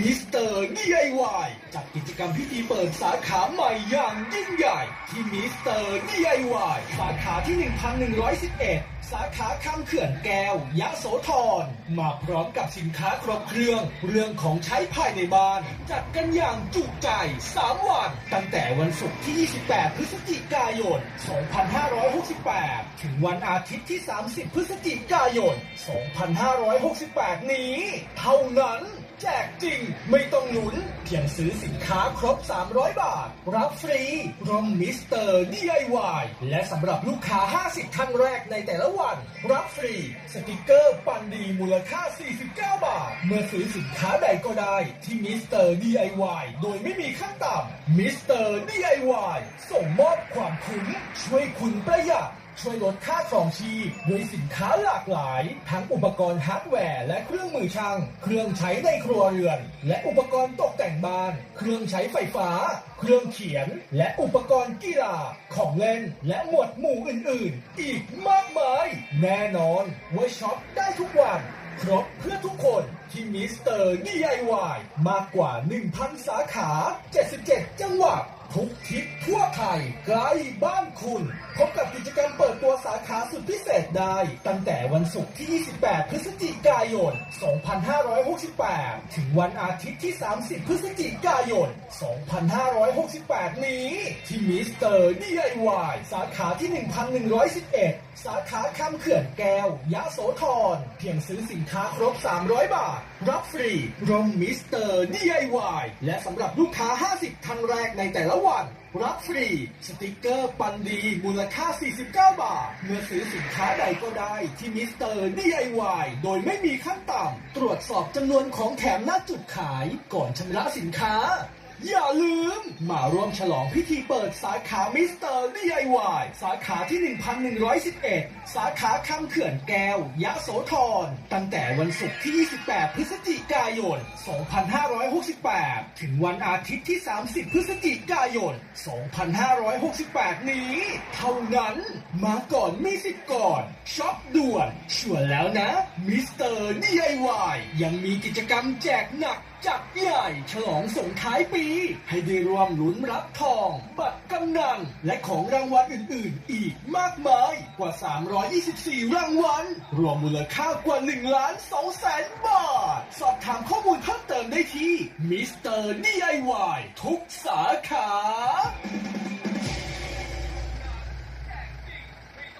มิสเตอร์ DIY จัดกิจกรรมพิธีเปิดสาขาใหม่อย่างยิ่งใหญ่ที่มิสเตอร์ DIY สาขาที่ 1111 สาขาคำเขื่อนแก้ว ยะโสธร มาพร้อมกับสินค้าครบเครื่อง เรื่องของใช้ภายในบ้าน จัดกันอย่างจุใจ 3 วัน ตั้งแต่วันศุกร์ที่ 28 พฤศจิกายน 2568 ถึงวันอาทิตย์ที่ 30 พฤศจิกายน 2568 นี้ เท่านั้น แจกจริงไม่ต้องหนุน เพียงซื้อสินค้าครบ 300 บาท รับฟรีร่มมิสเตอร์ DIY และสำหรับลูกค้า 50 ท่านแรกในแต่ละวัน รับฟรีสติกเกอร์ปันดีมูลค่า 49 บาท เมื่อซื้อสินค้าใดก็ได้ที่มิสเตอร์ DIY โดยไม่มีขั้นต่ำมิสเตอร์ DIY ส่งมอบความคุ้มช่วยคุณประหยัด ช่วยลดค่าครองชีพด้วยสินค้าหลากหลาย ทั้งอุปกรณ์ฮาร์ดแวร์และเครื่องมือช่าง เครื่องใช้ในครัวเรือน และอุปกรณ์ตกแต่งบ้าน เครื่องใช้ไฟฟ้า เครื่องเขียน และอุปกรณ์กีฬาของเล่น และหมวดหมู่อื่น ๆ อีกมากมาย แน่นอนว่าช็อปได้ทุกวันครบเพื่อทุกคนที่มิสเตอร์ DIY มากกว่า 1,000 สาขา 77 จังหวัดทุกที่ ไทยใกล้บ้านคุณ พบกับกิจกรรมเปิดตัวสาขาสุดพิเศ ษได้ตั้งแต่วันศุกร์ที่ 28 พฤศจิกายน 2568 ถึงวันอาทิตย์ที่ 30 พฤศจิกายน 2568 นี้ ที่มิสเตอร์ DIY สาขาที่ 1111 สาขาคำเขื่อนแก้ว ยะโสธร เพียงซื้อสินค้าครบ 300 บาท รับฟรีร่มมิสเตอร์ DIY และสำหรับลูกค้า 50 ท่านแรกในแต่ละวัน รับฟรี สติกเกอร์ปันดี มูลค่า 49 บาท เมื่อซื้อสินค้าใดก็ได้ที่มิสเตอร์ DIY โดยไม่มีขั้นต่ำตรวจสอบจำนวนของแถมหน้าจุดขายก่อนชำระสินค้า อย่าลืม มาร่วมฉลองพิธีเปิดสาขามิสเตอร์ DIY สาขาที่ 1111 สาขาคำเขื่อนแก้ว ยะโสธร ตั้งแต่วันศุกร์ที่ 28 พฤศจิกายน 2568 ถึงวันอาทิตย์ที่ 30 พฤศจิกายน 2568 นี้ เท่านั้น มาก่อนมีสิทธิ์ก่อนช็อปด่วนชัวร์แล้วนะมิสเตอร์ DIY ยังมีกิจกรรมแจกหนัก จัดใหญ่ฉลองส่งท้ายปี ให้ได้ร่วมลุ้นรับทอง บัตรกำนันและของรางวัลอื่น ๆ อีกมากมายกว่า 324 รางวัล รวมมูลค่ากว่า1ล้าน2แสนบาท สอบถามข้อมูลเพิ่มเติมได้ที่มิสเตอร์ DIY ทุก